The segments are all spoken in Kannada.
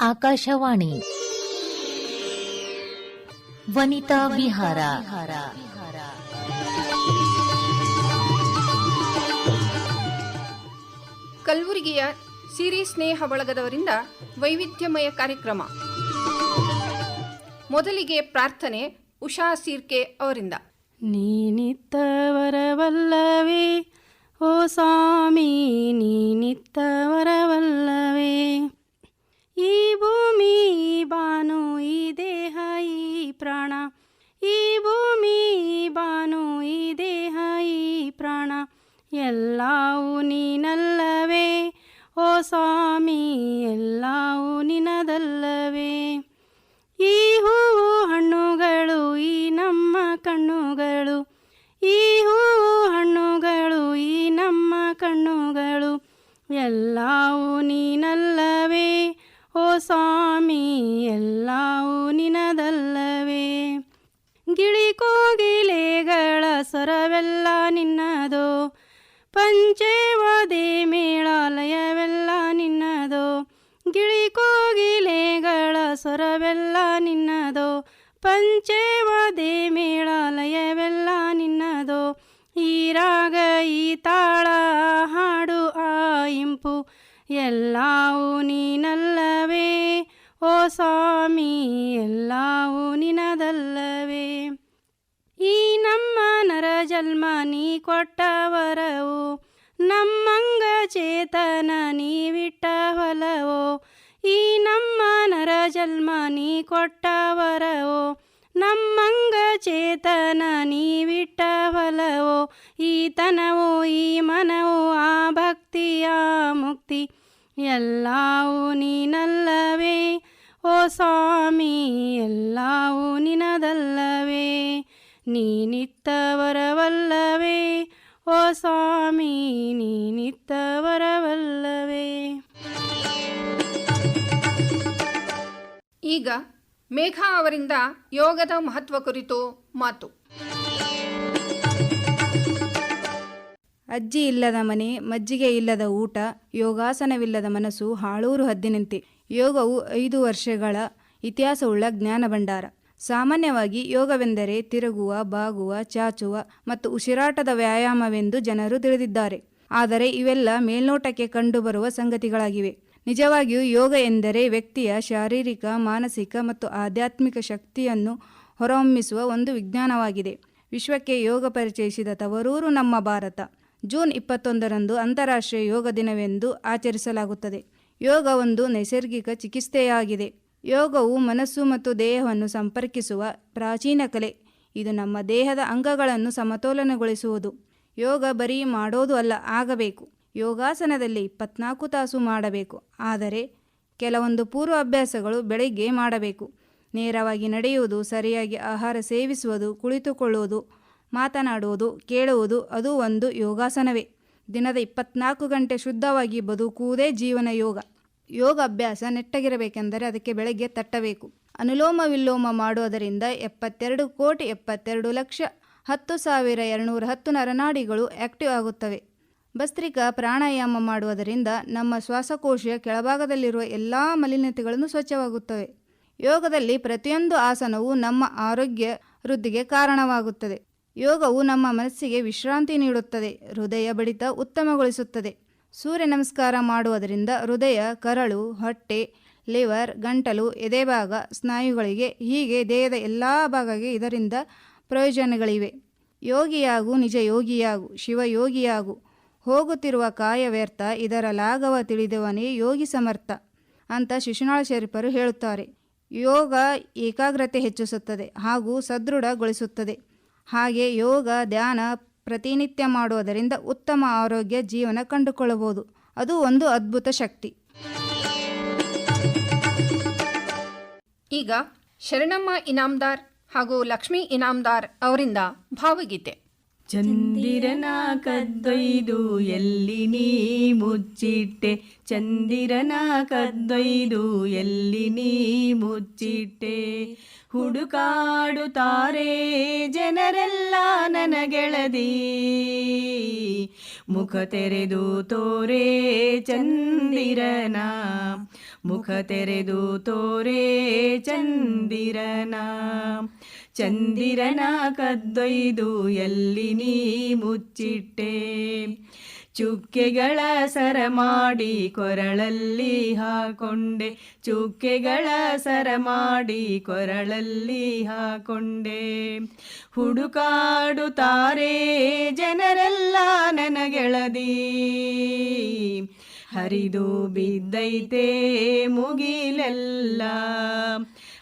ಆಕಾಶವಾಣಿ. ವನಿತಾ ವಿಹಾರ. ಕಲಬುರಗಿಯ ಸಿರಿ ಸ್ನೇಹ ಬಳಗದವರಿಂದ ವೈವಿಧ್ಯಮಯ ಕಾರ್ಯಕ್ರಮ. ಮೊದಲಿಗೆ ಪ್ರಾರ್ಥನೆ ಉಷಾ ಸಿರ್ಕೆ ಅವರಿಂದ. ನೀನಿತ್ತವರವಲ್ಲವೇ ಓ ಸ್ವಾಮಿ ನೀನಿತ್ತವರವಲ್ಲವೇ. ಈ ಭೂಮಿ ಬಾನು, ಈ ದೇಹ, ಈ ಪ್ರಾಣ. ಈ ಭೂಮಿ ಬಾನು, ಈ ದೇಹ, ಈ ಪ್ರಾಣ. ಎಲ್ಲವೂ ನೀನಲ್ಲವೇ. ಓ ಸ್ವಾಮಿ, ಎಲ್ಲವೂ ಸ್ವಾಮಿ ಎಲ್ಲವೂ ನಿನದಲ್ಲವೇ ಈ ನಮ್ಮ ನರ ಜನ್ಮ ನೀ ಕೊಟ್ಟ ವರವು ನಮ್ಮಂಗ ಚೇತನ ನೀವಿಟ್ಟ ಹೊಲವೋ ಈ ನಮ್ಮ ನರ ಜನ್ಮ ನೀ ಕೊಟ್ಟ ವರವೋ ನಮ್ಮಂಗ ಚೇತನ ನೀವಿಟ್ಟ ಹೊಲವೋ ಈ ತನವು ಈ ಮನವು ಆ ಭಕ್ತಿಯ ಮುಕ್ತಿ ಎಲ್ಲವೂ ನೀನಲ್ಲವೇ ಓ ಸ್ವಾಮಿ ಎಲ್ಲವೂ ನಿನದಲ್ಲವೇ ನೀನಿತ್ತವರವಲ್ಲವೇ. ಓ ಸ್ವಾಮಿ ನೀನಿತ್ತವರವಲ್ಲವೇ. ಈಗ ಮೇಘಾ ಅವರಿಂದ ಯೋಗದ ಮಹತ್ವ ಕುರಿತು ಮಾತು. ಅಜ್ಜಿ ಇಲ್ಲದ ಮನೆ ಮಜ್ಜಿಗೆ ಇಲ್ಲದ ಊಟ ಯೋಗಾಸನವಿಲ್ಲದ ಮನಸ್ಸು ಹಾಳೂರು ಹದ್ದಿನಂತೆ. ಯೋಗವು ಐದು ವರ್ಷಗಳ ಇತಿಹಾಸವುಳ್ಳ ಜ್ಞಾನ ಭಂಡಾರ ಸಾಮಾನ್ಯವಾಗಿ ಯೋಗವೆಂದರೆ ತಿರುಗುವ, ಬಾಗುವ, ಚಾಚುವ ಮತ್ತು ಉಸಿರಾಟದ ವ್ಯಾಯಾಮವೆಂದು ಜನರು ತಿಳಿದಿದ್ದಾರೆ. ಆದರೆ ಇವೆಲ್ಲ ಮೇಲ್ನೋಟಕ್ಕೆ ಕಂಡುಬರುವ ಸಂಗತಿಗಳಾಗಿವೆ. ನಿಜವಾಗಿಯೂ ಯೋಗ ಎಂದರೆ ವ್ಯಕ್ತಿಯ ಶಾರೀರಿಕ, ಮಾನಸಿಕ ಮತ್ತು ಆಧ್ಯಾತ್ಮಿಕ ಶಕ್ತಿಯನ್ನು ಹೊರಹೊಮ್ಮಿಸುವ ಒಂದು ವಿಜ್ಞಾನವಾಗಿದೆ. ವಿಶ್ವಕ್ಕೆ ಯೋಗ ಪರಿಚಯಿಸಿದ ತವರೂರು ನಮ್ಮ ಭಾರತ. ಜೂನ್ ಇಪ್ಪತ್ತೊಂದರಂದು ಅಂತಾರಾಷ್ಟ್ರೀಯ ಯೋಗ ದಿನವೆಂದು ಆಚರಿಸಲಾಗುತ್ತದೆ. ಯೋಗ ಒಂದು ನೈಸರ್ಗಿಕ ಚಿಕಿತ್ಸೆಯಾಗಿದೆ. ಯೋಗವು ಮನಸ್ಸು ಮತ್ತು ದೇಹವನ್ನು ಸಂಪರ್ಕಿಸುವ ಪ್ರಾಚೀನ ಕಲೆ. ಇದು ನಮ್ಮ ದೇಹದ ಅಂಗಗಳನ್ನು ಸಮತೋಲನಗೊಳಿಸುವುದು. ಯೋಗ ಬರೀ ಮಾಡೋದು ಅಲ್ಲ, ಆಗಬೇಕು. ಯೋಗಾಸನದಲ್ಲಿ ಇಪ್ಪತ್ನಾಲ್ಕು ತಾಸು ಮಾಡಬೇಕು. ಆದರೆ ಕೆಲವೊಂದು ಪೂರ್ವ ಅಭ್ಯಾಸಗಳು ಬೆಳಗ್ಗೆ ಮಾಡಬೇಕು. ನೇರವಾಗಿ ನಡೆಯುವುದು, ಸರಿಯಾಗಿ ಆಹಾರ ಸೇವಿಸುವುದು, ಕುಳಿತುಕೊಳ್ಳುವುದು, ಮಾತನಾಡುವುದು, ಕೇಳುವುದು, ಅದು ಒಂದು ಯೋಗಾಸನವೇ. ದಿನದ ಇಪ್ಪತ್ನಾಲ್ಕು ಗಂಟೆ ಶುದ್ಧವಾಗಿ ಬದುಕುವುದೇ ಜೀವನ ಯೋಗ. ಯೋಗ ಅಭ್ಯಾಸ ನೆಟ್ಟಗಿರಬೇಕೆಂದರೆ ಅದಕ್ಕೆ ಬೆಳಗ್ಗೆ ತಟ್ಟಬೇಕು. ಅನುಲೋಮ ವಿಲೋಮ ಮಾಡುವುದರಿಂದ ಎಪ್ಪತ್ತೆರಡು ಕೋಟಿ ಎಪ್ಪತ್ತೆರಡು ಲಕ್ಷ ಹತ್ತು ಸಾವಿರ ಎರಡುನೂರ ಹತ್ತು ನರನಾಡಿಗಳು ಆಕ್ಟಿವ್ ಆಗುತ್ತವೆ. ಭಸ್ತ್ರಿಕಾ ಪ್ರಾಣಾಯಾಮ ಮಾಡುವುದರಿಂದ ನಮ್ಮ ಶ್ವಾಸಕೋಶ ಕೆಳಭಾಗದಲ್ಲಿರುವ ಎಲ್ಲ ಮಲಿನತೆಗಳನ್ನು ಸ್ವಚ್ಛವಾಗುತ್ತವೆ. ಯೋಗದಲ್ಲಿ ಪ್ರತಿಯೊಂದು ಆಸನವು ನಮ್ಮ ಆರೋಗ್ಯ ವೃದ್ಧಿಗೆ ಕಾರಣವಾಗುತ್ತದೆ. ಯೋಗವು ನಮ್ಮ ಮನಸ್ಸಿಗೆ ವಿಶ್ರಾಂತಿ ನೀಡುತ್ತದೆ, ಹೃದಯ ಬಡಿತ ಉತ್ತಮಗೊಳಿಸುತ್ತದೆ. ಸೂರ್ಯ ನಮಸ್ಕಾರ ಮಾಡುವುದರಿಂದ ಹೃದಯ, ಕರಳು, ಹೊಟ್ಟೆ, ಲಿವರ್, ಗಂಟಲು, ಎದೆಭಾಗ, ಸ್ನಾಯುಗಳಿಗೆ ಹೀಗೆ ದೇಹದ ಎಲ್ಲ ಭಾಗಕ್ಕೆ ಇದರಿಂದ ಪ್ರಯೋಜನಗಳಿವೆ. ಯೋಗಿಯಾಗು, ನಿಜ ಯೋಗಿಯಾಗು ಶಿವಯೋಗಿಯಾಗು ಹೋಗುತ್ತಿರುವ ಕಾಯ ವ್ಯರ್ಥ, ಇದರ ಲಾಘವ ತಿಳಿದವನೇ ಯೋಗಿ ಸಮರ್ಥ ಅಂತ ಶಿಶುನಾಳ ಶರೀಫರು ಹೇಳುತ್ತಾರೆ. ಯೋಗ ಏಕಾಗ್ರತೆ ಹೆಚ್ಚಿಸುತ್ತದೆ ಹಾಗೂ ಸದೃಢಗೊಳಿಸುತ್ತದೆ. ಹಾಗೆ ಯೋಗ, ಧ್ಯಾನ ಪ್ರತಿನಿತ್ಯ ಮಾಡುವುದರಿಂದ ಉತ್ತಮ ಆರೋಗ್ಯ ಜೀವನ ಕಂಡುಕೊಳ್ಳಬಹುದು. ಅದು ಒಂದು ಅದ್ಭುತ ಶಕ್ತಿ. ಈಗ ಶರಣಮ್ಮ ಇನಾಮ್ದಾರ್ ಹಾಗೂ ಲಕ್ಷ್ಮೀ ಇನಾಮ್ದಾರ್ ಅವರಿಂದ ಭಾವಗೀತೆ. ಚಂದಿರನ ಕದ್ದೊಯ್ದು ಎಲ್ಲಿ ನೀ ಮುಚ್ಚಿಟ್ಟೆ? ಚಂದಿರನ ಕದ್ದೊಯ್ದು ಎಲ್ಲಿ ನೀ ಮುಚ್ಚಿಟ್ಟೆ? ಹುಡುಕಾಡುತ್ತಾರೆ ಜನರೆಲ್ಲ ನನಗೆಳದಿ. ಮುಖ ತೆರೆದು ತೋರೆ ಚಂದಿರನ. ಮುಖ ತೆರೆದು ತೋರೆ ಚಂದಿರನ. ಚಂದಿರನ ಕದ್ದೊಯ್ದು ಎಲ್ಲಿ ನೀ ಮುಚ್ಚಿಟ್ಟೆ? ಚುಕ್ಕೆಗಳ ಸರ ಮಾಡಿ ಕೊರಳಲ್ಲಿ ಹಾಕೊಂಡೆ. ಚುಕ್ಕೆಗಳ ಸರ ಮಾಡಿ ಕೊರಳಲ್ಲಿ ಹಾಕೊಂಡೆ. ಹುಡುಕಾಡುತ್ತಾರೆ ಜನರೆಲ್ಲ ನನಗೆಳದಿ. ಹರಿದು ಬಿದ್ದೈತೆ ಮುಗಿಲೆಲ್ಲ.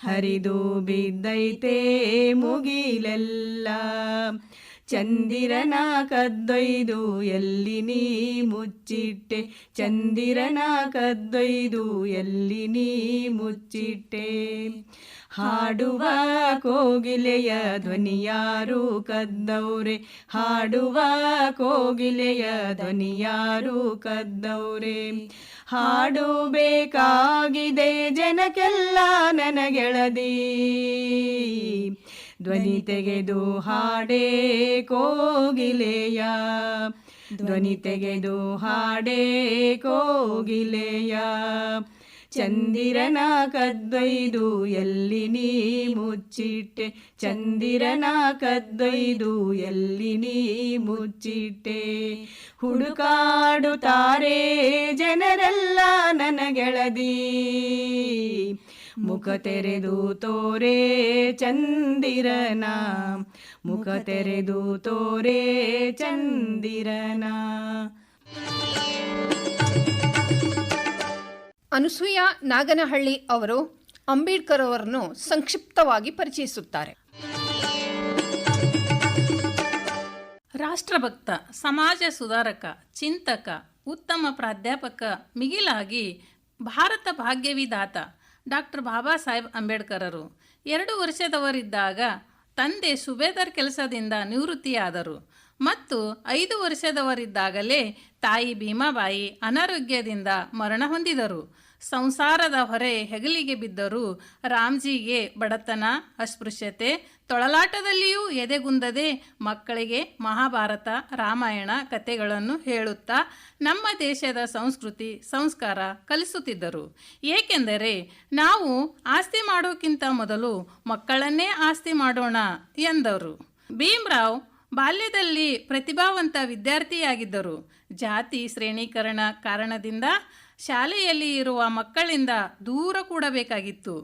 ಹರಿದು ಬಿದ್ದೈತೆ ಮುಗಿಲೆಲ್ಲ. ಚಂದಿರನ ಕದ್ದೊಯ್ದು ಎಲ್ಲಿ ನೀ ಮುಚ್ಚಿಟ್ಟೆ? ಚಂದಿರನ ಕದ್ದೊಯ್ದು ಎಲ್ಲಿ ನೀ ಮುಚ್ಚಿಟ್ಟೆ? ಹಾಡುವ ಕೋಗಿಲೆಯ ಧ್ವನಿಯಾರು ಕದ್ದವ್ರೆ. ಹಾಡುವ ಕೋಗಿಲೆಯ ಧ್ವನಿಯಾರು ಕದ್ದವ್ರೆ. ಹಾಡು ಬೇಕಾಗಿದೆ ಜನಕ್ಕೆಲ್ಲ ನನಗೆಳದಿ. ಧ್ವನಿ ತೆಗೆದು ಹಾಡೇ ಕೋಗಿಲೆಯ. ಧ್ವನಿ ತೆಗೆದು ಹಾಡೇ ಕೋಗಿಲೆಯ. ಚಂದಿರನ ಕದ್ದೊಯ್ದು ಎಲ್ಲಿ ನೀ ಮುಚ್ಚಿಟ್ಟೆ? ಚಂದಿರನ ಕದ್ದೊಯ್ದು ಎಲ್ಲಿ ನೀ ಮುಚ್ಚಿಟ್ಟೆ? ಹುಡುಕಾಡುತ್ತಾರೆ ಜನರೆಲ್ಲ ನನಗೆಳದಿ. ಮುಖ ತೆರೆದು ತೋರೆ ಚಂದಿರನ. ಮುಖ ತೆರೆದು ತೋರೆ ಚಂದಿರನ. ಅನಸೂಯ ನಾಗನಹಳ್ಳಿ ಅವರು ಅಂಬೇಡ್ಕರ್ ಅವರನ್ನು ಸಂಕ್ಷಿಪ್ತವಾಗಿ ಪರಿಚಯಿಸುತ್ತಾರೆ. ರಾಷ್ಟ್ರಭಕ್ತ, ಸಮಾಜ ಸುಧಾರಕ, ಚಿಂತಕ, ಉತ್ತಮ ಪ್ರಾಧ್ಯಾಪಕ, ಮಿಗಿಲಾಗಿ ಭಾರತ ಭಾಗ್ಯವಿದಾತ ಡಾಕ್ಟರ್ ಬಾಬಾ ಸಾಹೇಬ್ ಅಂಬೇಡ್ಕರರು. ಎರಡು ವರ್ಷದವರಿದ್ದಾಗ ತಂದೆ ಸುಬೇದರ್ ಕೆಲಸದಿಂದ ನಿವೃತ್ತಿಯಾದರು. ಮತ್ತು ಐದು ವರ್ಷದವರಿದ್ದಾಗಲೇ ತಾಯಿ ಭೀಮಾಬಾಯಿ ಅನಾರೋಗ್ಯದಿಂದ ಮರಣ ಹೊಂದಿದರು. ಸಂಸಾರದ ಹೊರೆ ಹೆಗಲಿಗೆ ಬಿದ್ದರೂ ರಾಮ್ಜಿಗೆ ಬಡತನ ಅಸ್ಪೃಶ್ಯತೆ, ತೊಳಲಾಟದಲ್ಲಿಯೂ ಎದೆಗುಂದದೆ ಮಕ್ಕಳಿಗೆ ಮಹಾಭಾರತ, ರಾಮಾಯಣ ಕಥೆಗಳನ್ನು ಹೇಳುತ್ತಾ ನಮ್ಮ ದೇಶದ ಸಂಸ್ಕೃತಿ, ಸಂಸ್ಕಾರ ಕಲಿಸುತ್ತಿದ್ದರು. ಏಕೆಂದರೆ ನಾವು ಆಸ್ತಿ ಮಾಡೋಕ್ಕಿಂತ ಮೊದಲು ಮಕ್ಕಳನ್ನೇ ಆಸ್ತಿ ಮಾಡೋಣ ಎಂದರು. ಭೀಮ್ರಾವ್ ಬಾಲ್ಯದಲ್ಲಿ ಪ್ರತಿಭಾವಂತ ವಿದ್ಯಾರ್ಥಿಯಾಗಿದ್ದರು. ಜಾತಿ ಶ್ರೇಣೀಕರಣ ಕಾರಣದಿಂದ ಶಾಲೆಯಲ್ಲಿ ಇರುವ ಮಕ್ಕಳಿಂದ ದೂರ ಕೂಡಬೇಕಾಗಿತ್ತು.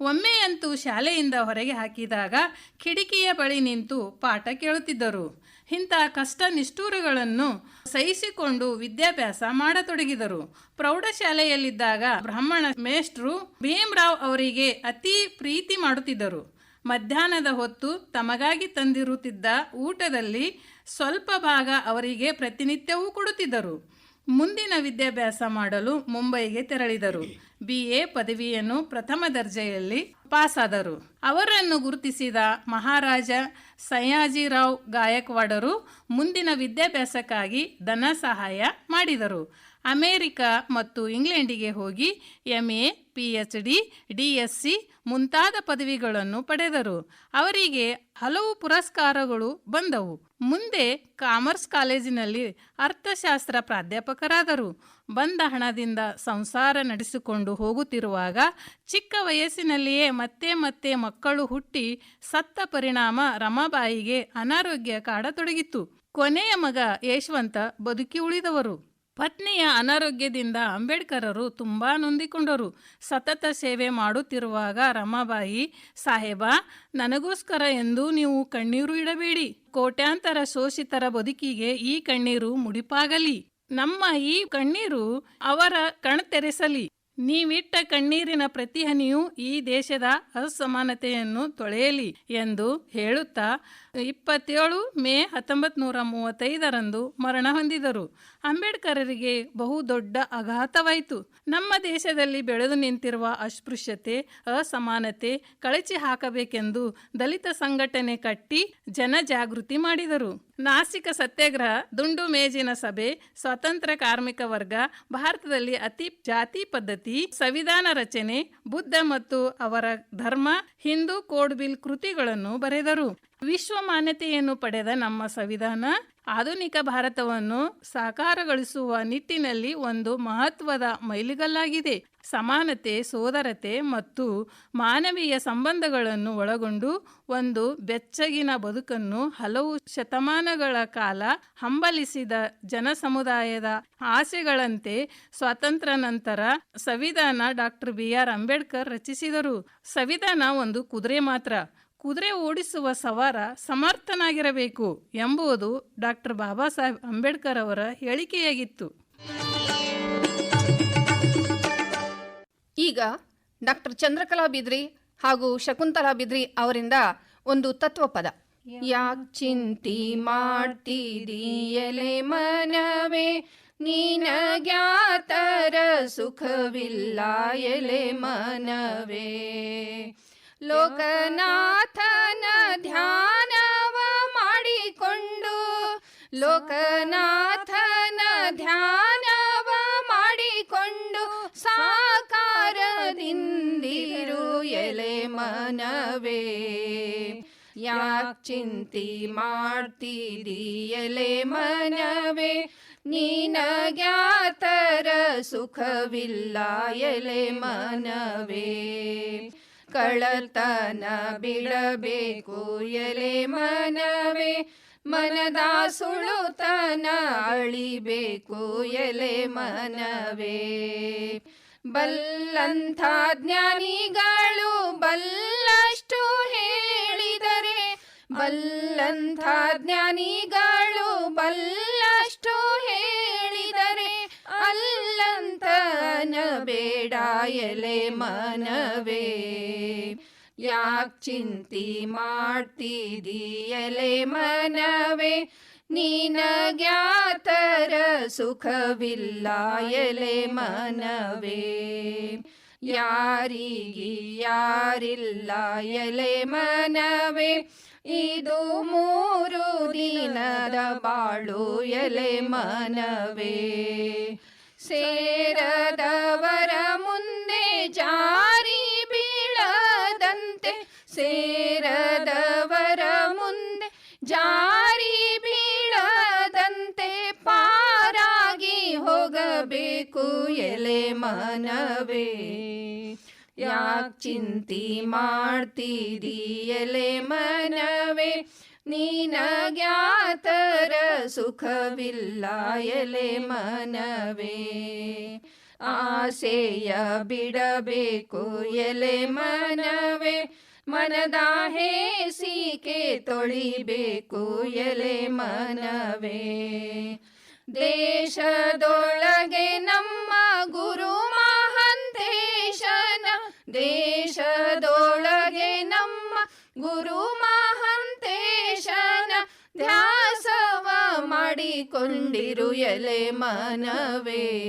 ಒಮ್ಮೆಯಂತೂ ಶಾಲೆಯಿಂದ ಹೊರಗೆ ಹಾಕಿದಾಗ ಕಿಟಕಿಯ ಬಳಿ ನಿಂತು ಪಾಠ ಕೇಳುತ್ತಿದ್ದರು. ಇಂಥ ಕಷ್ಟ ನಿಷ್ಠೂರಗಳನ್ನು ಸಹಿಸಿಕೊಂಡು ವಿದ್ಯಾಭ್ಯಾಸ ಮಾಡತೊಡಗಿದರು. ಪ್ರೌಢಶಾಲೆಯಲ್ಲಿದ್ದಾಗ ಬ್ರಾಹ್ಮಣ ಮೇಷ್ಟ್ರು ಭೀಮರಾವ್ ಅವರಿಗೆ ಅತಿ ಪ್ರೀತಿ ಮಾಡುತ್ತಿದ್ದರು. ಮಧ್ಯಾಹ್ನದ ಹೊತ್ತು ತಮಗಾಗಿ ತಂದಿರುತ್ತಿದ್ದ ಊಟದಲ್ಲಿ ಸ್ವಲ್ಪ ಭಾಗ ಅವರಿಗೆ ಪ್ರತಿನಿತ್ಯವೂ ಕೊಡುತ್ತಿದ್ದರು. ಮುಂದಿನ ವಿದ್ಯಾಭ್ಯಾಸ ಮಾಡಲು ಮುಂಬೈಗೆ ತೆರಳಿದರು. ಬಿ ಎ ಪದವಿಯನ್ನು ಪ್ರಥಮ ದರ್ಜೆಯಲ್ಲಿ ಪಾಸಾದರು. ಅವರನ್ನು ಗುರುತಿಸಿದ ಮಹಾರಾಜ ಸಯಾಜಿರಾವ್ ಗಾಯಕ್ವಾಡರು ಮುಂದಿನ ವಿದ್ಯಾಭ್ಯಾಸಕ್ಕಾಗಿ ಧನ ಸಹಾಯ ಮಾಡಿದರು. ಅಮೇರಿಕ ಮತ್ತು ಇಂಗ್ಲೆಂಡಿಗೆ ಹೋಗಿ M A P H D D S C ಮುಂತಾದ ಪದವಿಗಳನ್ನು ಪಡೆದರು. ಅವರಿಗೆ ಹಲವು ಪುರಸ್ಕಾರಗಳು ಬಂದವು. ಮುಂದೆ ಕಾಮರ್ಸ್ ಕಾಲೇಜಿನಲ್ಲಿ ಅರ್ಥಶಾಸ್ತ್ರ ಪ್ರಾಧ್ಯಾಪಕರಾದರು. ಬಂದ ಹಣದಿಂದ ಸಂಸಾರ ನಡೆಸಿಕೊಂಡು ಹೋಗುತ್ತಿರುವಾಗ ಚಿಕ್ಕ ವಯಸ್ಸಿನಲ್ಲಿಯೇ ಮತ್ತೆ ಮತ್ತೆ ಮಕ್ಕಳು ಹುಟ್ಟಿ ಸತ್ತ ಪರಿಣಾಮ ರಮಾಬಾಯಿಗೆ ಅನಾರೋಗ್ಯ ಕಾಡತೊಡಗಿತ್ತು. ಕೊನೆಯ ಮಗ ಯಶವಂತ ಬದುಕಿ ಉಳಿದವರು. ಪತ್ನಿಯ ಅನಾರೋಗ್ಯದಿಂದ ಅಂಬೇಡ್ಕರರು ತುಂಬ ನೊಂದಿಕೊಂಡರು. ಸತತ ಸೇವೆ ಮಾಡುತ್ತಿರುವಾಗ ರಮಾಬಾಯಿ, ಸಾಹೇಬ, ನನಗೋಸ್ಕರ ಎಂದು ನೀವು ಕಣ್ಣೀರು ಇಡಬೇಡಿ. ಕೋಟ್ಯಾಂತರ ಶೋಷಿತರ ಬದುಕಿಗೆ ಈ ಕಣ್ಣೀರು ಮುಡಿಪಾಗಲಿ. ನಮ್ಮ ಈ ಕಣ್ಣೀರು ಅವರ ಕಣ್ತೆರೆಸಲಿ. ನೀವಿಟ್ಟ ಕಣ್ಣೀರಿನ ಪ್ರತಿ ಹನಿಯು ಈ ದೇಶದ ಅಸಮಾನತೆಯನ್ನು ತೊಳೆಯಲಿ ಎಂದು ಹೇಳುತ್ತಾ ಇಪ್ಪತ್ತೇಳು ಮೇ ಹತ್ತೊಂಬತ್ತು ನೂರ ಮೂವತ್ತೈದರಂದು ಮರಣ ಹೊಂದಿದರು. ಅಂಬೇಡ್ಕರರಿಗೆ ಬಹು ದೊಡ್ಡ ಆಘಾತವಾಯಿತು. ನಮ್ಮ ದೇಶದಲ್ಲಿ ಬೆಳೆದು ನಿಂತಿರುವ ಅಸ್ಪೃಶ್ಯತೆ, ಅಸಮಾನತೆ ಕಳಚಿ ಹಾಕಬೇಕೆಂದು ದಲಿತ ಸಂಘಟನೆ ಕಟ್ಟಿ ಜನಜಾಗೃತಿ ಮಾಡಿದರು. ನಾಸಿಕ ಸತ್ಯಾಗ್ರಹ, ದುಂಡು ಮೇಜಿನ ಸಭೆ ಸ್ವತಂತ್ರ ಕಾರ್ಮಿಕ ವರ್ಗ, ಭಾರತದಲ್ಲಿ ಅತಿ ಜಾತಿ ಪದ್ಧತಿ, ಸಂವಿಧಾನ ರಚನೆ, ಬುದ್ಧ ಮತ್ತು ಅವರ ಧರ್ಮ, ಹಿಂದೂ ಕೋಡ್ ಬಿಲ್ ಕೃತಿಗಳನ್ನು ಬರೆದರು. ವಿಶ್ವ ಮಾನ್ಯತೆಯನ್ನು ಪಡೆದ ನಮ್ಮ ಸಂವಿಧಾನ, ಆಧುನಿಕ ಭಾರತವನ್ನು ಸಾಕಾರಗೊಳಿಸುವ ನಿಟ್ಟಿನಲ್ಲಿ ಒಂದು ಮಹತ್ವದ ಮೈಲಿಗಲ್ಲಾಗಿದೆ. ಸಮಾನತೆ, ಸೋದರತೆ ಮತ್ತು ಮಾನವೀಯ ಸಂಬಂಧಗಳನ್ನು ಒಳಗೊಂಡು ಒಂದು ಬೆಚ್ಚಗಿನ ಬದುಕನ್ನು ಹಲವು ಶತಮಾನಗಳ ಕಾಲ ಹಂಬಲಿಸಿದ ಜನಸಮುದಾಯದ ಆಸೆಗಳಂತೆ ಸ್ವಾತಂತ್ರ್ಯ ನಂತರ ಸಂವಿಧಾನ ಡಾಕ್ಟರ್ ಬಿ ಆರ್ ಅಂಬೇಡ್ಕರ್ ರಚಿಸಿದರು. ಸಂವಿಧಾನ ಒಂದು ಕುದುರೆ ಮಾತ್ರ. ಕುದುರೆ ಓಡಿಸುವ ಸವಾರ ಸಮರ್ಥನಾಗಿರಬೇಕು ಎಂಬುದು ಡಾಕ್ಟರ್ ಬಾಬಾ ಸಾಹೇಬ್ ಅಂಬೇಡ್ಕರ್ ಅವರ ಹೇಳಿಕೆಯಾಗಿತ್ತು. ಈಗ ಡಾಕ್ಟರ್ ಚಂದ್ರಕಲಾ ಬಿದ್ರಿ ಹಾಗೂ ಶಕುಂತಲಾ ಬಿದ್ರಿ ಅವರಿಂದ ಒಂದು ತತ್ವ ಪದ ಯಾಕ್ ಚಿಂತಿ ಮಾಡ್ತೀರಿ ಎಲೆ ಮನವೇ? ನೀನಗ್ಯಾತರ ಸುಖವಿಲ್ಲ ಎಲೆ ಮನವೇ? ಲೋಕನಾಥನ ಧ್ಯಾನವ ಮಾಡಿಕೊಂಡು, ಲೋಕನಾಥನ ಧ್ಯಾನವ ಮಾಡಿಕೊಂಡು ಸಾಕಾರದಿಂದಿರು ಎಲೆ ಮನವೇ. ಯಾಕ್ ಚಿಂತಿ ಮಾಡ್ತೀರಿ ಎಲೆ ಮನವೇ? ನೀನಗ್ಯಾತರ ಸುಖವಿಲ್ಲ ಎಲೆ ಮನವೇ. ಕಳತನ ಬಿಡಬೇಕು ಎಲೆ ಮನವೇ. ಮನದ ಸುಳುತನ ಅಳಿಬೇಕು ಎಲೆ ಮನವೇ. ಬಲ್ಲಂಥ ಜ್ಞಾನಿಗಳು ಬಲ್ಲಷ್ಟು ಹೇಳಿದರೆ. ಬಲ್ಲಂಥ ಜ್ಞಾನಿಗಳು ಬಲ್ಲಷ್ಟು ಹೇಳಿದರೆ. ಅಲ್ಲಂತನ ಬೇಡ ಎಲೆ ಮನವೇ. ಯಾಕೆ ಚಿಂತಿ ಮಾಡ್ತಿದೀ ಎಲೆ ಮನವೇ? ನೀನಗ್ಯಾತರ ಸುಖವಿಲ್ಲ ಎಲೆ ಮನವೇ. ಯಾರಿಗಿ ಯಾರಿಲ್ಲ ಎಲೆ ಮನವೇ. ಇದು ಮೂರು ದಿನದ ಬಾಳು ಎಲೆ ಮನವೇ. ಸೇರದವರ ಮುಂದೆ ಜಾರಿ ಬೀಳದಂತೆ ಸೇರದವರ ಮುಂದೆ ಜಾರಿ ಮನವೇ, ಯಾಕೆ ಚಿಂತಿ ಮಾಡ್ತೀರಿ ಎಲೆ ಮನವೇ ನೀನಗ್ಯಾತರ ಸುಖವಿಲ್ಲ ಎಲೆ ಮನವೇ. ಆಸೆಯ ಬಿಡಬೇಕು ಎಲೆ ಮನವೇ, ಮನದ ಹೇಸಿಕೆ ತೊಳಿಬೇಕು ಎಲೆ ಮನವೇ. ದೇಶದೊಳಗೆ ನಮ್ಮ ಗುರು ಮಹಂತೇಶನ ದೇಶದೊಳಗೆ ನಮ್ಮ ಗುರು ಮಹಂತೇಶನ ಧ್ಯಾಸವ ಮಾಡಿಕೊಂಡಿರು ಎಲೆ ಮನವೇ.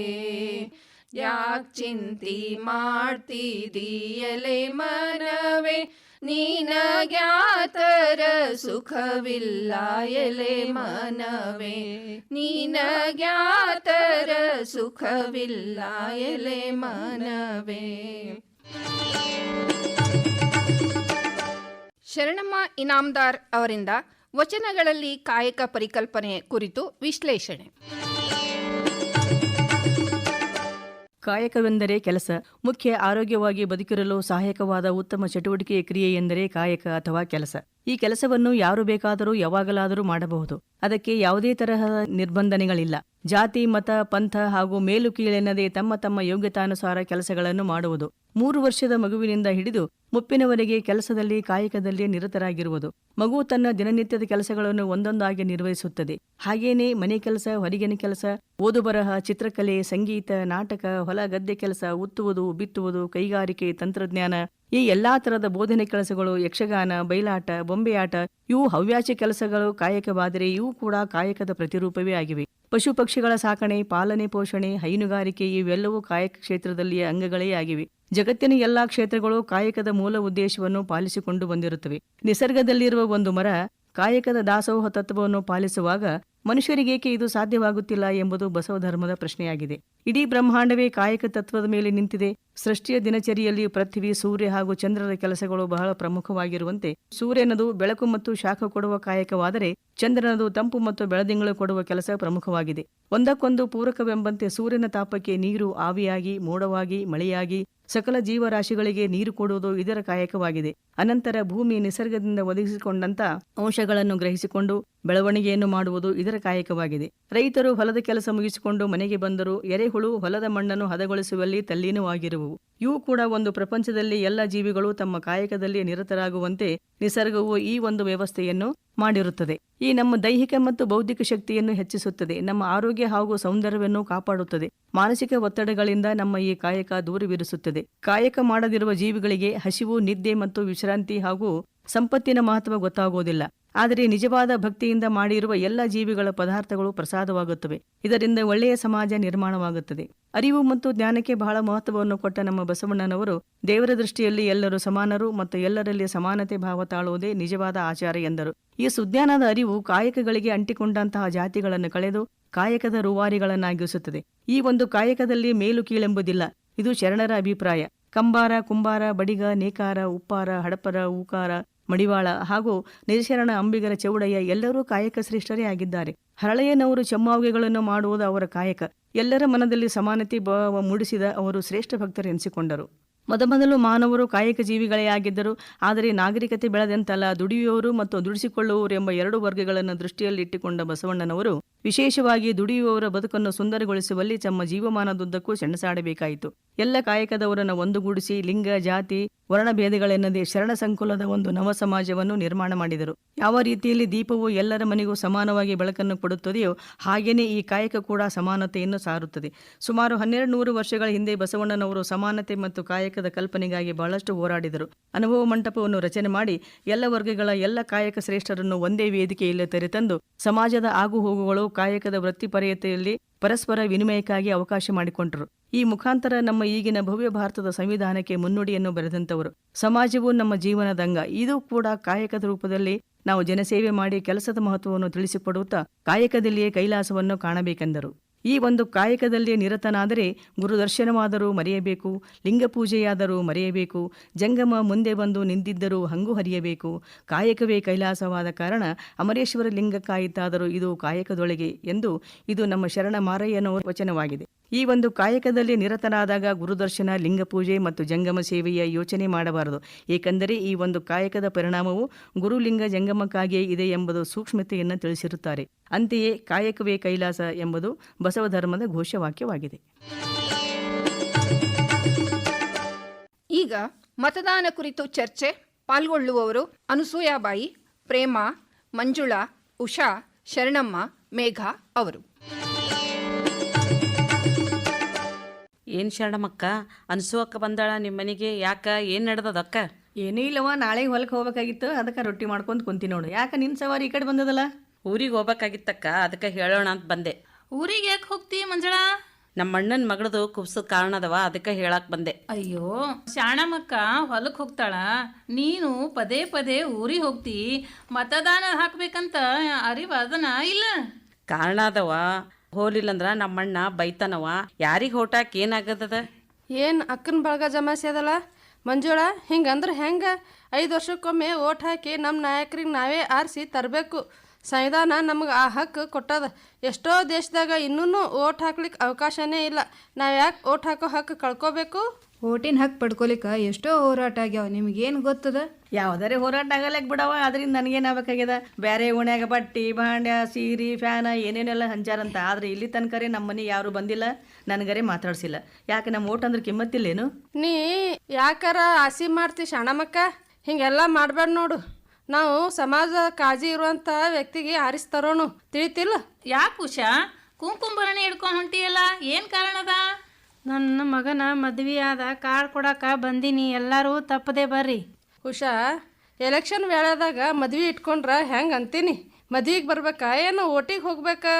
ಯಾಕ್ ಚಿಂತಿ ಮಾಡ್ತಿದೀಯಲೆ ಎಲೆ ಮನವೇ ಜ್ಞಾತರ ಸುಖವಿಲ್ಲ ಎಲೆ ಮನವೇ. ನೀನಗ್ಯಾತರ ಸುಖವಿಲ್ಲ ಎಲೆ ಮನವೇ. ಶರಣಮ್ಮ ಇನಾಮ್ದಾರ್ ಅವರಿಂದ ವಚನಗಳಲ್ಲಿ ಕಾಯಕ ಪರಿಕಲ್ಪನೆ ಕುರಿತು ವಿಶ್ಲೇಷಣೆ. ಕಾಯಕವೆಂದರೆ ಕೆಲಸ. ಮುಖ್ಯ ಆರೋಗ್ಯವಾಗಿ ಬದುಕಿರಲು ಸಹಾಯಕವಾದ ಉತ್ತಮ ಚಟುವಟಿಕೆಯ ಕ್ರಿಯೆ ಎಂದರೆ ಕಾಯಕ ಅಥವಾ ಕೆಲಸ. ಈ ಕೆಲಸವನ್ನು ಯಾರು ಬೇಕಾದರೂ ಯಾವಾಗಲಾದರೂ ಮಾಡಬಹುದು. ಅದಕ್ಕೆ ಯಾವುದೇ ತರಹದ ನಿರ್ಬಂಧನೆಗಳಿಲ್ಲ. ಜಾತಿ, ಮತ, ಪಂಥ ಹಾಗೂ ಮೇಲು ಕೀಳೆನ್ನದೆ ತಮ್ಮ ತಮ್ಮ ಯೋಗ್ಯತಾನುಸಾರ ಕೆಲಸಗಳನ್ನು ಮಾಡುವುದು. ಮೂರು ವರ್ಷದ ಮಗುವಿನಿಂದ ಹಿಡಿದು ಮುಪ್ಪಿನವರೆಗೆ ಕೆಲಸದಲ್ಲಿ, ಕಾಯಕದಲ್ಲಿ ನಿರತರಾಗಿರುವುದು. ಮಗು ತನ್ನ ದಿನನಿತ್ಯದ ಕೆಲಸಗಳನ್ನು ಒಂದೊಂದಾಗಿ ನಿರ್ವಹಿಸುತ್ತದೆ. ಹಾಗೇನೇ ಮನೆ ಕೆಲಸ, ಹೊರಗಿನ ಕೆಲಸ, ಓದು ಬರಹ, ಚಿತ್ರಕಲೆ, ಸಂಗೀತ, ನಾಟಕ, ಹೊಲ, ಗದ್ದೆ ಕೆಲಸ, ಉತ್ತುವುದು, ಬಿತ್ತುವುದು, ಕೈಗಾರಿಕೆ, ತಂತ್ರಜ್ಞಾನ ಈ ಎಲ್ಲಾ ತರದ ಬೋಧನೆ ಕೆಲಸಗಳು, ಯಕ್ಷಗಾನ, ಬಯಲಾಟ, ಬೊಂಬೆಯಾಟ, ಇವು ಹವ್ಯಾಸಿ ಕೆಲಸಗಳು, ಕಾಯಕವಾದರೆ ಇವು ಕೂಡ ಕಾಯಕದ ಪ್ರತಿರೂಪವೇ ಆಗಿವೆ. ಪಶು ಪಕ್ಷಿಗಳ ಸಾಕಣೆ, ಪಾಲನೆ, ಪೋಷಣೆ, ಹೈನುಗಾರಿಕೆ ಇವೆಲ್ಲವೂ ಕಾಯಕ ಕ್ಷೇತ್ರದಲ್ಲಿಯ ಅಂಗಗಳೇ ಆಗಿವೆ. ಜಗತ್ತಿನ ಎಲ್ಲಾ ಕ್ಷೇತ್ರಗಳು ಕಾಯಕದ ಮೂಲ ಉದ್ದೇಶವನ್ನು ಪಾಲಿಸಿಕೊಂಡು ಬಂದಿರುತ್ತವೆ. ನಿಸರ್ಗದಲ್ಲಿರುವ ಒಂದು ಮರ ಕಾಯಕದ ದಾಸೋಹ ತತ್ವವನ್ನು ಪಾಲಿಸುವಾಗ ಮನುಷ್ಯರಿಗೇಕೆ ಇದು ಸಾಧ್ಯವಾಗುತ್ತಿಲ್ಲ ಎಂಬುದು ಬಸವ ಧರ್ಮದ ಪ್ರಶ್ನೆಯಾಗಿದೆ. ಇಡೀ ಬ್ರಹ್ಮಾಂಡವೇ ಕಾಯಕ ತತ್ವದ ಮೇಲೆ ನಿಂತಿದೆ. ಸೃಷ್ಟಿಯ ದಿನಚರಿಯಲ್ಲಿ ಪೃಥ್ವಿ, ಸೂರ್ಯ ಹಾಗೂ ಚಂದ್ರರ ಕೆಲಸಗಳು ಬಹಳ ಪ್ರಮುಖವಾಗಿರುವಂತೆ ಸೂರ್ಯನದು ಬೆಳಕು ಮತ್ತು ಶಾಖ ಕೊಡುವ ಕಾಯಕವಾದರೆ ಚಂದ್ರನದು ತಂಪು ಮತ್ತು ಬೆಳದಿಂಗಳು ಕೊಡುವ ಕೆಲಸ ಪ್ರಮುಖವಾಗಿದೆ. ಒಂದಕ್ಕೊಂದು ಪೂರಕವೆಂಬಂತೆ ಸೂರ್ಯನ ತಾಪಕ್ಕೆ ನೀರು ಆವಿಯಾಗಿ, ಮೋಡವಾಗಿ, ಮಳೆಯಾಗಿ ಸಕಲ ಜೀವರಾಶಿಗಳಿಗೆ ನೀರು ಕೊಡುವುದು ಇದರ ಕಾಯಕವಾಗಿದೆ. ಅನಂತರ ಭೂಮಿ ನಿಸರ್ಗದಿಂದ ಒದಗಿಸಿಕೊಂಡಂತ ಅಂಶಗಳನ್ನು ಗ್ರಹಿಸಿಕೊಂಡು ಬೆಳವಣಿಗೆಯನ್ನು ಮಾಡುವುದು ಇದರ ಕಾಯಕವಾಗಿದೆ. ರೈತರು ಹೊಲದ ಕೆಲಸ ಮುಗಿಸಿಕೊಂಡು ಮನೆಗೆ ಬಂದರೂ ಎರೆಹುಳು ಹೊಲದ ಮಣ್ಣನ್ನು ಹದಗೊಳಿಸುವಲ್ಲಿ ತಲ್ಲೀನವಾಗಿರುವು ಇವು ಕೂಡ ಒಂದು ಪ್ರಪಂಚದಲ್ಲಿ ಎಲ್ಲ ಜೀವಿಗಳು ತಮ್ಮ ಕಾಯಕದಲ್ಲಿ ನಿರತರಾಗುವಂತೆ ನಿಸರ್ಗವು ಈ ಒಂದು ವ್ಯವಸ್ಥೆಯನ್ನು ಮಾಡಿರುತ್ತದೆ. ಈ ನಮ್ಮ ದೈಹಿಕ ಮತ್ತು ಬೌದ್ಧಿಕ ಶಕ್ತಿಯನ್ನು ಹೆಚ್ಚಿಸುತ್ತದೆ. ನಮ್ಮ ಆರೋಗ್ಯ ಹಾಗೂ ಸೌಂದರ್ಯವನ್ನು ಕಾಪಾಡುತ್ತದೆ. ಮಾನಸಿಕ ಒತ್ತಡಗಳಿಂದ ನಮ್ಮ ಈ ಕಾಯಕ ದೂರವಿರಿಸುತ್ತದೆ. ಕಾಯಕ ಮಾಡದಿರುವ ಜೀವಿಗಳಿಗೆ ಹಸಿವು, ನಿದ್ದೆ ಮತ್ತು ವಿಶ್ರಾಂತಿ ಹಾಗೂ ಸಂಪತ್ತಿನ ಮಹತ್ವ ಗೊತ್ತಾಗುವುದಿಲ್ಲ. ಆದರೆ ನಿಜವಾದ ಭಕ್ತಿಯಿಂದ ಮಾಡಿರುವ ಎಲ್ಲ ಜೀವಿಗಳ ಪದಾರ್ಥಗಳು ಪ್ರಸಾದವಾಗುತ್ತವೆ. ಇದರಿಂದ ಒಳ್ಳೆಯ ಸಮಾಜ ನಿರ್ಮಾಣವಾಗುತ್ತದೆ. ಅರಿವು ಮತ್ತು ಜ್ಞಾನಕ್ಕೆ ಬಹಳ ಮಹತ್ವವನ್ನು ಕೊಟ್ಟ ನಮ್ಮ ಬಸವಣ್ಣನವರು ದೇವರ ದೃಷ್ಟಿಯಲ್ಲಿ ಎಲ್ಲರೂ ಸಮಾನರು ಮತ್ತು ಎಲ್ಲರಲ್ಲಿ ಸಮಾನತೆ ಭಾವ ತಾಳುವುದೇ ನಿಜವಾದ ಆಚಾರ ಎಂದರು. ಈ ಸುಜ್ಞಾನದ ಅರಿವು ಕಾಯಕಗಳಿಗೆ ಅಂಟಿಕೊಂಡಂತಹ ಜಾತಿಗಳನ್ನು ಕಳೆದು ಕಾಯಕದ ರೂವಾರಿಗಳನ್ನಾಗಿಸುತ್ತದೆ. ಈ ಒಂದು ಕಾಯಕದಲ್ಲಿ ಮೇಲು ಕೀಳೆಂಬುದಿಲ್ಲ, ಇದು ಶರಣರ ಅಭಿಪ್ರಾಯ. ಕಂಬಾರ, ಕುಂಬಾರ, ಬಡಿಗ, ನೇಕಾರ, ಉಪ್ಪಾರ, ಹಡಪರ, ಊಕಾರ ಮಡಿವಾಳ ಹಾಗೂ ನಿರ್ಶರಣ ಅಂಬಿಗರ ಚೌಡಯ್ಯ ಎಲ್ಲರೂ ಕಾಯಕ ಶ್ರೇಷ್ಠರೇ ಆಗಿದ್ದಾರೆ. ಹರಳೆಯನವರು ಚಮ್ಮಾವಗೆಗಳನ್ನು ಮಾಡುವುದು ಅವರ ಕಾಯಕ. ಎಲ್ಲರ ಮನದಲ್ಲಿ ಸಮಾನತೆ ಭಾವ ಮೂಡಿಸಿದ ಅವರು ಶ್ರೇಷ್ಠ ಭಕ್ತರು ಎನಿಸಿಕೊಂಡರು. ಮೊದಮೊದಲು ಮಾನವರು ಕಾಯಕ ಜೀವಿಗಳೇ ಆಗಿದ್ದರು. ಆದರೆ ನಾಗರಿಕತೆ ಬೆಳೆದಂತಲ್ಲ, ದುಡಿಯುವವರು ಮತ್ತು ದುಡಿಸಿಕೊಳ್ಳುವವರು ಎಂಬ ಎರಡು ವರ್ಗಗಳನ್ನು ದೃಷ್ಟಿಯಲ್ಲಿಟ್ಟುಕೊಂಡ ಬಸವಣ್ಣನವರು ವಿಶೇಷವಾಗಿ ದುಡಿಯುವವರ ಬದುಕನ್ನು ಸುಂದರಗೊಳಿಸುವಲ್ಲಿ ತಮ್ಮ ಜೀವಮಾನದುದ್ದಕ್ಕೂ ಸೆಣಸಾಡಬೇಕಾಯಿತು. ಎಲ್ಲ ಕಾಯಕದವರನ್ನು ಒಂದುಗೂಡಿಸಿ, ಲಿಂಗ, ಜಾತಿ ವರ್ಣಭೇದಗಳೆನ್ನದೆ ಶರಣ ಸಂಕುಲದ ಒಂದು ನವ ಸಮಾಜವನ್ನು ನಿರ್ಮಾಣ ಮಾಡಿದರು. ಯಾವ ರೀತಿಯಲ್ಲಿ ದೀಪವು ಎಲ್ಲರ ಮನೆಗೂ ಸಮಾನವಾಗಿ ಬೆಳಕನ್ನು ಕೊಡುತ್ತದೆಯೋ ಹಾಗೇನೇ ಈ ಕಾಯಕ ಕೂಡ ಸಮಾನತೆಯನ್ನು ಸಾರುತ್ತದೆ. ಸುಮಾರು ಹನ್ನೆರಡು ನೂರು ವರ್ಷಗಳ ಹಿಂದೆ ಬಸವಣ್ಣನವರು ಸಮಾನತೆ ಮತ್ತು ಕಾಯಕದ ಕಲ್ಪನೆಗಾಗಿ ಬಹಳಷ್ಟು ಹೋರಾಡಿದರು. ಅನುಭವ ಮಂಟಪವನ್ನು ರಚನೆ ಮಾಡಿ ಎಲ್ಲ ವರ್ಗಗಳ ಎಲ್ಲ ಕಾಯಕ ಶ್ರೇಷ್ಠರನ್ನು ಒಂದೇ ವೇದಿಕೆಯಲ್ಲಿ ತೆರೆತಂದು ಸಮಾಜದ ಆಗುಹೋಗುಗಳು ಕಾಯಕದ ವೃತ್ತಿಪರತೆಯಲ್ಲಿ ಪರಸ್ಪರ ವಿನಿಮಯಕ್ಕಾಗಿ ಅವಕಾಶ ಮಾಡಿಕೊಂಡರು. ಈ ಮುಖಾಂತರ ನಮ್ಮ ಈಗಿನ ಭವ್ಯ ಭಾರತದ ಸಂವಿಧಾನಕ್ಕೆ ಮುನ್ನುಡಿಯನ್ನು ಬರೆದಂತವರು ಸಮಾಜವು ನಮ್ಮ ಜೀವನದಂಗ ಇದು ಕೂಡ ಕಾಯಕದ ರೂಪದಲ್ಲಿ ನಾವು ಜನಸೇವೆ ಮಾಡಿ ಕೆಲಸದ ಮಹತ್ವವನ್ನು ತಿಳಿಸಿಕೊಡುತ್ತಾ ಕಾಯಕದಲ್ಲಿಯೇ ಕೈಲಾಸವನ್ನು ಕಾಣಬೇಕೆಂದರು. ಈ ಒಂದು ಕಾಯಕದಲ್ಲಿ ನಿರತನಾದರೆ ಗುರುದರ್ಶನವಾದರೂ ಮರೆಯಬೇಕು, ಲಿಂಗಪೂಜೆಯಾದರೂ ಮರೆಯಬೇಕು, ಜಂಗಮ ಮುಂದೆ ಬಂದು ನಿಂತಿದ್ದರೂ ಹಂಗು ಹರಿಯಬೇಕು. ಕಾಯಕವೇ ಕೈಲಾಸವಾದ ಕಾರಣ ಅಮರೇಶ್ವರ ಲಿಂಗಕ್ಕಾಯಿತಾದರೂ ಇದು ಕಾಯಕದೊಳಗೆ ಎಂದು ಇದು ನಮ್ಮ ಶರಣ ಮಾರಯ್ಯನವರ ವಚನವಾಗಿದೆ. ಈ ಒಂದು ಕಾಯಕದಲ್ಲಿ ನಿರತನಾದಾಗ ಗುರುದರ್ಶನ, ಲಿಂಗಪೂಜೆ ಮತ್ತು ಜಂಗಮ ಸೇವೆಯ ಯೋಚನೆ ಮಾಡಬಾರದು. ಏಕೆಂದರೆ ಈ ಒಂದು ಕಾಯಕದ ಪರಿಣಾಮವು ಗುರುಲಿಂಗ ಜಂಗಮಕ್ಕಾಗಿಯೇ ಇದೆ ಎಂಬುದು ಸೂಕ್ಷ್ಮತೆಯನ್ನು ತಿಳಿಸಿರುತ್ತಾರೆ. ಅಂತೆಯೇ ಕಾಯಕವೇ ಕೈಲಾಸ ಎಂಬುದು ಬಸವ ಧರ್ಮದ ಘೋಷವಾಕ್ಯವಾಗಿದೆ. ಈಗ ಮತದಾನ ಕುರಿತು ಚರ್ಚೆ ಪಾಲ್ಗೊಳ್ಳುವವರು ಅನುಸೂಯಾಬಾಯಿ, ಪ್ರೇಮ, ಮಂಜುಳಾ, ಉಷಾ, ಶರಣಮ್ಮ, ಮೇಘಾ ಅವರು. ಏನು ಶರಣಮ್ಮಕ್ಕ ಅನ್ಸುವಕ್ಕ ಬಂದಾಳ ನಿಮ್ಮ ಮನೆಗೆ? ಯಾಕ? ಏನು ನಡೆದದಕ್ಕ ಏನೂ ಇಲ್ಲವ ನಾಳೆ ಹೊಲಕ್ಕೆ ಹೋಗ್ಬೇಕಾಗಿತ್ತು. ಅದಕ್ಕೆ ರೊಟ್ಟಿ ಮಾಡ್ಕೊಂಡು ಕುಂತಿ ನೋಡು. ಯಾಕೆ ನಿನ್ನ ಸವಾರಿ ಈ ಕಡೆ ಬಂದದಲ್ಲ? ಊರಿಗೆ ಹೋಗ್ಬೇಕಾಗಿತ್ತಕ್ಕ ಅದಕ್ಕೆ ಹೇಳೋಣ ಅಂತ ಬಂದೆ. ಊರಿಗೆ ಯಾಕೆ ಹೋಗ್ತಿ ಮಂಜಳ? ನಮ್ಮ ಅಣ್ಣನ ಮಗಳದು ಕುಬ್ಸದ ಕಾರಣ ಅದವ ಅದಕ್ಕೆ ಹೇಳಕ್ ಬಂದೆ. ಅಯ್ಯೋ ಶಾಣಮಕ್ಕ ಹೊಲಕ್ಕೆ ಹೋಗ್ತಾಳ. ನೀನು ಪದೇ ಪದೇ ಊರಿಗೆ ಹೋಗ್ತಿ ಮತದಾನ ಹಾಕ್ಬೇಕಂತ ಅರಿವು ಅದನ ಇಲ್ಲ. ಕಾರಣ ಅದವ ಹೋಲಿಲ್ಲಂದ್ರ ಅಂದ್ರ ನಮ್ಮಣ್ಣ ಬೈತಾನವ. ಯಾರಿಗೆ ಹೋಟಾಕ್ ಏನಾಗದದ ಏನು ಅಕ್ಕನ ಬಳಗ ಜಮಾಸಿ ಅದಲ್ಲ? ಮಂಜುಳ ಹಿಂಗಂದ್ರೆ ಹೆಂಗ? ಐದು ವರ್ಷಕ್ಕೊಮ್ಮೆ ಓಟ್ ಹಾಕಿ ನಮ್ಮ ನಾಯಕರಿಗೆ ನಾವೇ ಆರಿಸಿ ತರಬೇಕು. ಸಂವಿಧಾನ ನಮಗೆ ಆ ಹಕ್ಕು ಕೊಟ್ಟದ. ಎಷ್ಟೋ ದೇಶದಾಗ ಇನ್ನೂ ಓಟ್ ಹಾಕ್ಲಿಕ್ಕೆ ಅವಕಾಶನೇ ಇಲ್ಲ. ನಾವು ಯಾಕೆ ಓಟ್ ಹಾಕೋ ಹಕ್ಕು ಕಳ್ಕೋಬೇಕು? ಓಟಿನ ಹಕ್ ಪಡ್ಕೊಲಿಕ್ಕೆ ಎಷ್ಟೋ ಹೋರಾಟ ಆಗ್ಯಾವ. ನಿಮ್ಗೇನು ಗೊತ್ತದ? ಯಾವ್ದಾರೆ ಹೋರಾಟ ಆಗಲಕ್ ಬಿಡವ ಅದರಿಂದ ನನಗೇನಾಗಬೇಕಾಗ್ಯದ? ಬೇರೆ ಓಣ್ಯಾಗ ಬಟ್ಟಿ ಭಾಂಡ್ಯ ಸೀರೆ ಫ್ಯಾನ ಏನೇನೆಲ್ಲ ಹಂಚಾರಂತ ಆದ್ರೆ ಇಲ್ಲಿ ತನಕರೆ ನಮ್ಮ ಮನೆ ಯಾರು ಬಂದಿಲ್ಲ ನನಗರೆ ಮಾತಾಡ್ಸಿಲ್ಲ. ಯಾಕೆ ನಮ್ಮ ಓಟ್ ಅಂದ್ರೆ ಕಿಮ್ಮತ್ತಿಲ್ಲೇನು? ನೀ ಯಾಕಾರ ಆಸಿ ಮಾಡ್ತಿ ಶಣಮಕ್ಕ? ಹಿಂಗೆಲ್ಲ ಮಾಡಬೇಡ ನೋಡು. ನಾವು ಸಮಾಜ ಕಾಳಜಿ ಇರುವಂತ ವ್ಯಕ್ತಿಗೆ ಆರಿಸ್ತಾರೋನು. ತಿಳಿತಿಲ್ಲ? ಯಾಕೆ ಉಷಾ ಕುಂಕುಂಬರಣೆ ಹಿಡ್ಕೊಂಡು ಹೊಂಟಿಯಲ್ಲ ಏನು ಕಾರಣದ? ನನ್ನ ಮಗನ ಮದ್ವೆ ಆದ ಕಾರ್ಡ್ ಕೊಡಕ್ಕೆ ಬಂದೀನಿ ಎಲ್ಲರೂ ತಪ್ಪದೆ ಬರ್ರಿ. ಹುಷಾ ಎಲೆಕ್ಷನ್ ವೇಳಾದಾಗ ಮದ್ವೆ ಇಟ್ಕೊಂಡ್ರೆ ಹೆಂಗೆ ಅಂತೀನಿ? ಮದ್ವೆಗೆ ಬರ್ಬೇಕಾ? ಏನು ಓಟಿಗೆ ಹೋಗ್ಬೇಕಾ?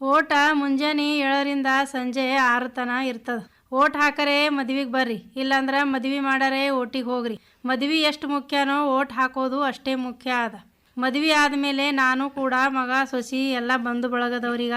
ಓಟ ಮುಂಜಾನೆ ಏಳರಿಂದ ಸಂಜೆ ಆರು ತನ ಇರ್ತದ. ಓಟ್ ಹಾಕರೆ ಮದ್ವಿಗೆ ಬರ್ರಿ ಇಲ್ಲಾಂದ್ರೆ ಮದ್ವೆ ಮಾಡರೆ ಓಟಿಗೆ ಹೋಗ್ರಿ. ಮದ್ವೆ ಎಷ್ಟು ಮುಖ್ಯನೋ ಓಟ್ ಹಾಕೋದು ಅಷ್ಟೇ ಮುಖ್ಯ ಅದ. ಮದ್ವೆ ಆದಮೇಲೆ ನಾನು ಕೂಡ ಮಗ ಸೊಸಿ ಎಲ್ಲ ಬಂಧು ಬಳಗದವ್ರಿಗ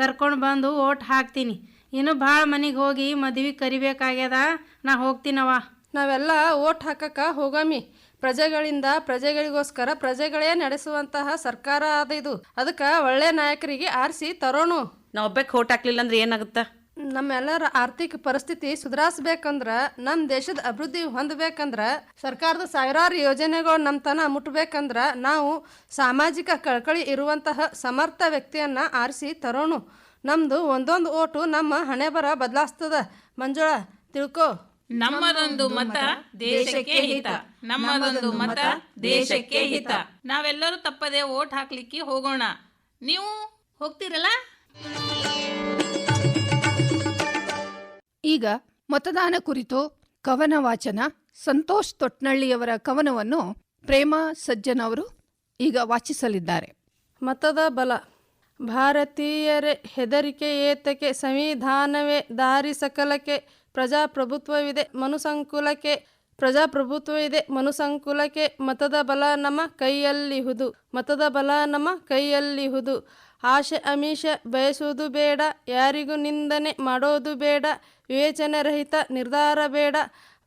ಕರ್ಕೊಂಡು ಬಂದು ಓಟ್ ಹಾಕ್ತೀನಿ. ಇನ್ನು ಭಾಳ ಮನೆಗೆ ಹೋಗಿ ಮದ್ವೆ ಕರಿಬೇಕಾಗ್ಯದ. ನಾ ಹೋಗ್ತೀನವ ನಾವೆಲ್ಲ ಓಟ್ ಹಾಕಕ್ಕೆ ಹೋಗಾಮಿ. ಪ್ರಜೆಗಳಿಂದ ಪ್ರಜೆಗಳಿಗೋಸ್ಕರ ಪ್ರಜೆಗಳೇ ನಡೆಸುವಂತಹ ಸರ್ಕಾರ ಅದ ಇದು. ಅದಕ್ಕೆ ಒಳ್ಳೆ ನಾಯಕರಿಗೆ ಆರಿಸಿ ತರೋಣು. ನಾ ಒಬ್ಬಕ್ಕೆ ಓಟ್ ಹಾಕ್ಲಿಲ್ಲ ಅಂದ್ರೆ ಏನಾಗುತ್ತೆ? ನಮ್ಮೆಲ್ಲರ ಆರ್ಥಿಕ ಪರಿಸ್ಥಿತಿ ಸುಧಾರಿಸ್ಬೇಕಂದ್ರ ನಮ್ಮ ದೇಶದ ಅಭಿವೃದ್ಧಿ ಹೊಂದಬೇಕಂದ್ರ ಸರ್ಕಾರದ ಸಾವಿರಾರು ಯೋಜನೆಗಳು ನಮ್ಮ ತನ ಮುಟ್ಬೇಕಂದ್ರ ನಾವು ಸಾಮಾಜಿಕ ಕಳಕಳಿ ಇರುವಂತಹ ಸಮರ್ಥ ವ್ಯಕ್ತಿಯನ್ನ ಆರಿಸಿ ತರೋಣು. ನಮ್ದು ಒಂದೊಂದು ಓಟು ನಮ್ಮ ಹಣೆ ಬರ ಬದಲಾಸ್ತದ. ಮಂಜುಳ ತಿಳ್ಕೊ. ನಮ್ಮದೊಂದು ಮತ ದೇಶಕ್ಕೆ ಹಿತ. ನಮ್ಮದೊಂದು ಮತ ದೇಶಕ್ಕೆ ಹಿತ. ನಾವೆಲ್ಲರೂ ತಪ್ಪದೆ ಓಟ್ ಹಾಕ್ಲಿಕ್ಕೆ ಹೋಗೋಣ. ನೀವು ಹೋಗ್ತೀರಲ್ಲ? ಈಗ ಮತದಾನ ಕುರಿತು ಕವನ ವಾಚನ ಸಂತೋಷ್ ತೊಟ್ನಳ್ಳಿಯವರ ಕವನವನ್ನು ಪ್ರೇಮ ಸಜ್ಜನ್ ಅವರು ಈಗ ವಾಚಿಸಲಿದ್ದಾರೆ. ಮತದ ಬಲ. ಭಾರತೀಯರೇ ಹೆದರಿಕೆ ಏತಕ್ಕೆ ಸಂವಿಧಾನವೇ ದಾರಿ ಸಕಲಕ್ಕೆ ಪ್ರಜಾಪ್ರಭುತ್ವವಿದೆ, ಮನುಸಂಕುಲಕ್ಕೆ ಪ್ರಜಾಪ್ರಭುತ್ವವಿದೆ, ಮನುಸಂಕುಲಕ್ಕೆ ಮತದ ಬಲ ನಮ್ಮ ಕೈಯಲ್ಲಿಹುದು, ಮತದ ಬಲ ನಮ್ಮ ಕೈಯಲ್ಲಿಹುದು. ಆಶೆ ಅಮಿಷ ಬಯಸುವುದು ಬೇಡ, ಯಾರಿಗೂ ನಿಂದನೆ ಮಾಡೋದು ಬೇಡ ವಿವೇಚನೆ ರಹಿತ ನಿರ್ಧಾರ ಬೇಡ,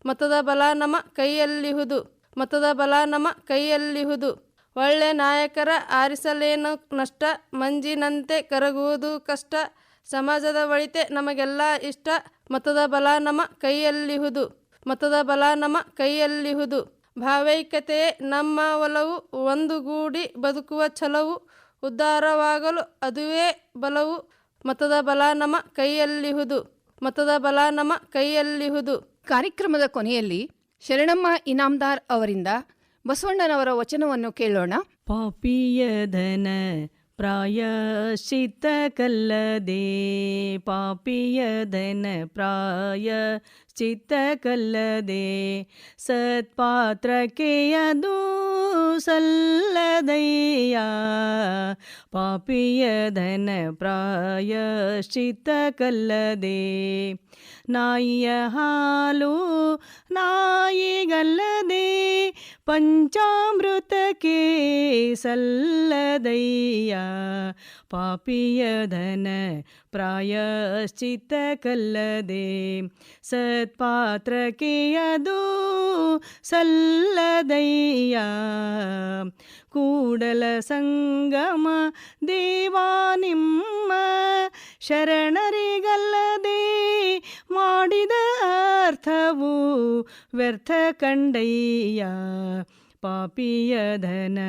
ಮತದ ಬಲ ನಮ್ಮ ಕೈಯಲ್ಲಿಹುದು, ಮತದ ಬಲ ನಮ್ಮ ಕೈಯಲ್ಲಿಹುದು. ಒಳ್ಳೆ ನಾಯಕರ ಆರಿಸಲೇನು ನಷ್ಟ? ಮಂಜಿನಂತೆ ಕರಗುವುದು ಕಷ್ಟ. ಸಮಾಜದ ಒಳಿತೆ ನಮಗೆಲ್ಲ ಇಷ್ಟ. ಮತದ ಬಲ ನಮ್ಮ ಕೈಯಲ್ಲಿಹುದು. ಮತದ ಬಲ ನಮ್ಮ ಕೈಯಲ್ಲಿಹುದು. ಭಾವೈಕ್ಯತೆಯೇ ನಮ್ಮ ಒಲವು. ಒಂದುಗೂಡಿ ಬದುಕುವ ಛಲವು. ಉದ್ಧಾರವಾಗಲು ಅದುವೇ ಬಲವು. ಮತದ ಬಲ ನಮ್ಮ ಕೈಯಲ್ಲಿಹುದು. ಮತದ ಬಲ ನಮ್ಮ ಕೈಯಲ್ಲಿಹುದು. ಕಾರ್ಯಕ್ರಮದ ಕೊನೆಯಲ್ಲಿ ಶರಣಮ್ಮ ಇನಾಮ್ದಾರ್ ಅವರಿಂದ ಬಸವಣ್ಣನವರ ವಚನವನ್ನು ಕೇಳೋಣ. ಪಾಪಿಯ ಧನ ಪ್ರಾಯಶ್ಚಿತ್ತ ಕಲ್ಲದೆ ಪಾಪಿಯ ಧನ ಪ್ರಾಯ ಚಿತ್ತ ಕಲ್ಲದೆ ಸತ್ಪಾತ್ರಕ್ಕೆ ಅದು ಸಲ್ಲದಯ್ಯ. ಪಾಪಿಯ ಧನ ಪ್ರಾಯಶ್ಚಿತ್ತ ಕಲ್ಲದೆ ನಾಯಿಯ ಹಾಲು ನಾಯಿಗಲ್ಲದೆ ಪಂಚಾಮೃತಕ್ಕೆ ಸಲ್ಲದಯ್ಯ ಪಾಪಿಯ ಧನ ಪ್ರಾಯಶ್ಚಿತ್ತ ಕಲ್ಲದೆ ಸತ್ಪಾತ್ರಕ್ಕೆ ಅದು ಸಲ್ಲದಯ್ಯ ಕೂಡಲ ಸಂಗಮ ದೇವಾ ನಿಮ್ಮ ಶರಣರಿಗಲ್ಲದೆ ಮಾಡಿದ ಅರ್ಥವು ವ್ಯರ್ಥ ಕಂಡಯ್ಯ ಪಾಪಿಯ ಧನ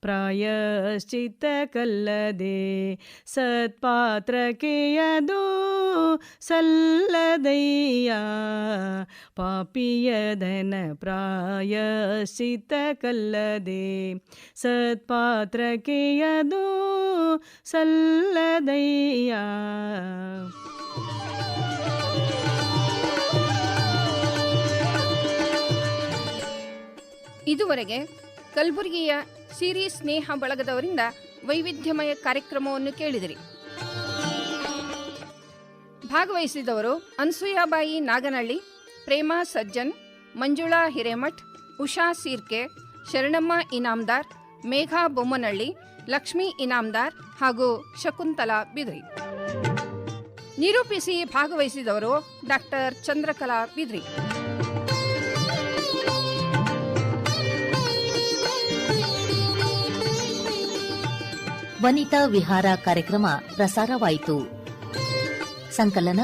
ಪ್ರಾಯಶ್ಚಿತ್ತ ಕಲ್ಲದೆ ಸತ್ಪಾತ್ರಕ್ಕೆ ಅದು ಸಲ್ಲದಯ್ಯ ಪಾಪಿಯ ಧನ ಪ್ರಾಯಶ್ಚಿತ್ತ ಇದುವರೆಗೆ ಕಲಬುರಗಿಯ ಸಿರಿ ಸ್ನೇಹ ಬಳಗದವರಿಂದ ವೈವಿಧ್ಯಮಯ ಕಾರ್ಯಕ್ರಮವನ್ನು ಕೇಳಿದಿರಿ. ಭಾಗವಹಿಸಿದವರು ಅನ್ಸೂಯಾಬಾಯಿ ನಾಗನಹಳ್ಳಿ ಪ್ರೇಮಾ ಸಜ್ಜನ್, ಮಂಜುಳಾ ಹಿರೇಮಠ್, ಉಷಾ ಸೀರ್ಕೆ, ಶರಣಮ್ಮ ಇನಾಮ್ದಾರ್, ಮೇಘಾ ಬೊಮ್ಮನಹಳ್ಳಿ ಲಕ್ಷ್ಮೀ ಇನಾಮ್ದಾರ್ ಹಾಗೂ ಶಕುಂತಲಾ ಬಿದ್ರಿ. ನಿರೂಪಿಸಿ ಭಾಗವಹಿಸಿದವರು ಡಾಕ್ಟರ್ ಚಂದ್ರಕಲಾ ಬಿದ್ರಿ. ವನಿತಾ ವಿಹಾರ ಕಾರ್ಯಕ್ರಮ ಪ್ರಸಾರವಾಯಿತು. ಸಂಕಲನ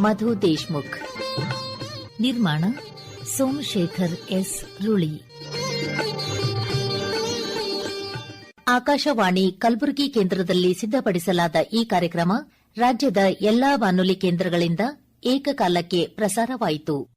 ಮಧು ದೇಶ್ಮುಖ್. ನಿರ್ಮಾಣ ಸೋಮಶೇಖರ್ ಎಸ್ ರುಳಿ. ಆಕಾಶವಾಣಿ ಕಲಬುರಗಿ ಕೇಂದ್ರದಲ್ಲಿ ಸಿದ್ಧಪಡಿಸಲಾದ ಈ ಕಾರ್ಯಕ್ರಮ ರಾಜ್ಯದ ಎಲ್ಲಾ ಬಾನುಲಿ ಕೇಂದ್ರಗಳಿಂದ ಏಕಕಾಲಕ್ಕೆ ಪ್ರಸಾರವಾಯಿತು.